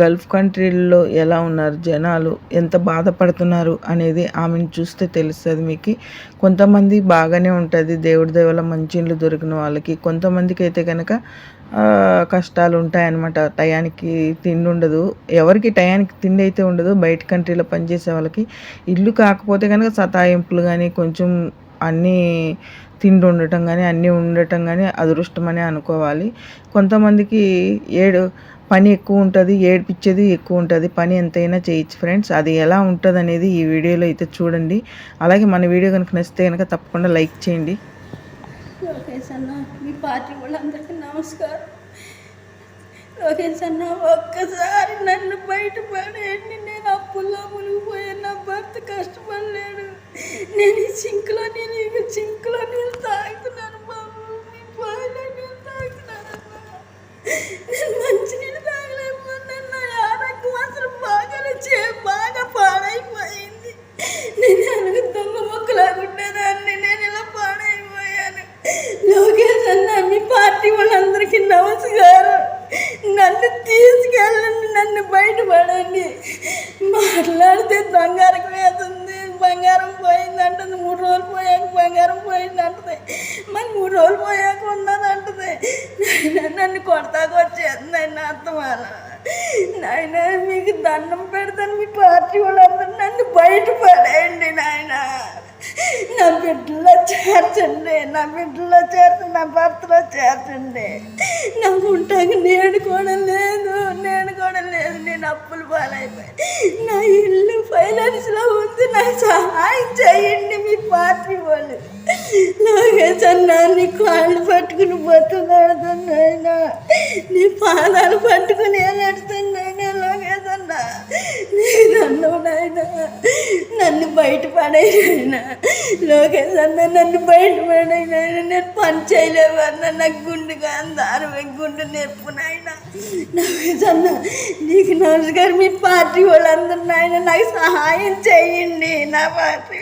Gulf కంట్రీల్లో ఎలా ఉన్నారు? జనాలు ఎంత బాధపడుతున్నారు? అనేది ఆమెను చూస్తే తెలుస్తుంది మీకు. కొంతమంది బాగానే ఉంటుంది. దేవుడి దేవుల మంచి ఇల్లు దొరికిన వాళ్ళకి. కొంతమందికి అయితే కనుక కష్టాలు ఉంటాయన్నమాట. టయానికి తిండి ఉండదు. ఎవరికి టయానికి తిండి అయితే ఉండదు. బయట కంట్రీలో పనిచేసే వాళ్ళకి. ఇల్లు కాకపోతే కనుక సతాయింపులు కానీ కొంచెం అన్నీ తిండి ఉండటం కానీ అన్నీ ఉండటం కానీ అదృష్టం అనుకోవాలి. కొంతమందికి ఏడు పని ఎక్కువ ఉంటుంది ఏడిపించేది ఎక్కువ ఉంటుంది. పని ఎంతైనా చేయొచ్చు ఫ్రెండ్స్. అది ఎలా ఉంటుంది అనేది ఈ వీడియోలో అయితే చూడండి. అలాగే మన వీడియో కనుక నచ్చితే కనుక తప్పకుండా లైక్ చేయండి. లోకేష్ అన్న మీ పార్టీ వాళ్ళందరికీ నమస్కారం. లోకేష్ అన్న ఒక్కసారి నన్ను బయట పడేయండి. నేను అప్పుల్లో మునిగిపోయాను. నా భర్త కష్టపడలేడు. నేను ఈ సింక్లో నేను ఈ చింకులో నీళ్ళు తాగుతున్నాను బాబు మీ బాయిలో నీళ్ళు తాగుతున్నాను నేను మంచి నీళ్ళు నా ఆరోగ్యం అసలు బాగా చే బాగా పాడైపోయింది. నేను అలాగే దొంగ మొక్కలాగుండేదాన్ని నేను ఇలా పాడైపోయాను. లోకేష్ అన్న మీ పార్టీ వాళ్ళందరికీ నమస్కారం. నన్ను తీసుకెళ్ళండి నన్ను బయటపడండి. మా బంగారం పోయింది అంటుంది మూడు రోజులు పోయాక బంగారం పోయింది అంటుంది మరి మూడు రోజులు పోయాక ఉన్నది అంటుంది నాయనా, నన్ను కొడతాకు వచ్చేస్తుంది అర్థం అలా నాయన మీకు దండం పెడతాను మీ పార్టీ వాళ్ళందరూ నన్ను బయట పడేయండి నాయన. నా బిడ్డలో చేర్చండి నా బిడ్డలో చేర్చండి నా భర్తలో చేర్చండి. నాకు ఉంటాక నేను కూడా లేదు నేను కూడా లేదు నేను అప్పులు పాలైపోయి నా ఇల్లు సైలెన్స్లో ఉంది. నాకు సహాయం చేయండి మీ పార్టీ వాళ్ళు. లోకేష్ అన్నా నీ కాళ్ళు పట్టుకుని బతుకుతున్నాయినా నీ. పాదాలు పట్టుకుని ఏలాడుతున్నాయినా నన్ను నాయన నన్ను బయట పడేయనా లోకేష్ అన్న నన్ను బయట పడేయనా నేను పని చేయలేవు అన్న నాకు గుండె అందారు గుండె నొప్పు నాయన. లోకేష్ అన్న నీకు నమస్కారం మీ పార్టీ వాళ్ళందరూ నాయన నాకు సహాయం చేయండి నా పార్టీ.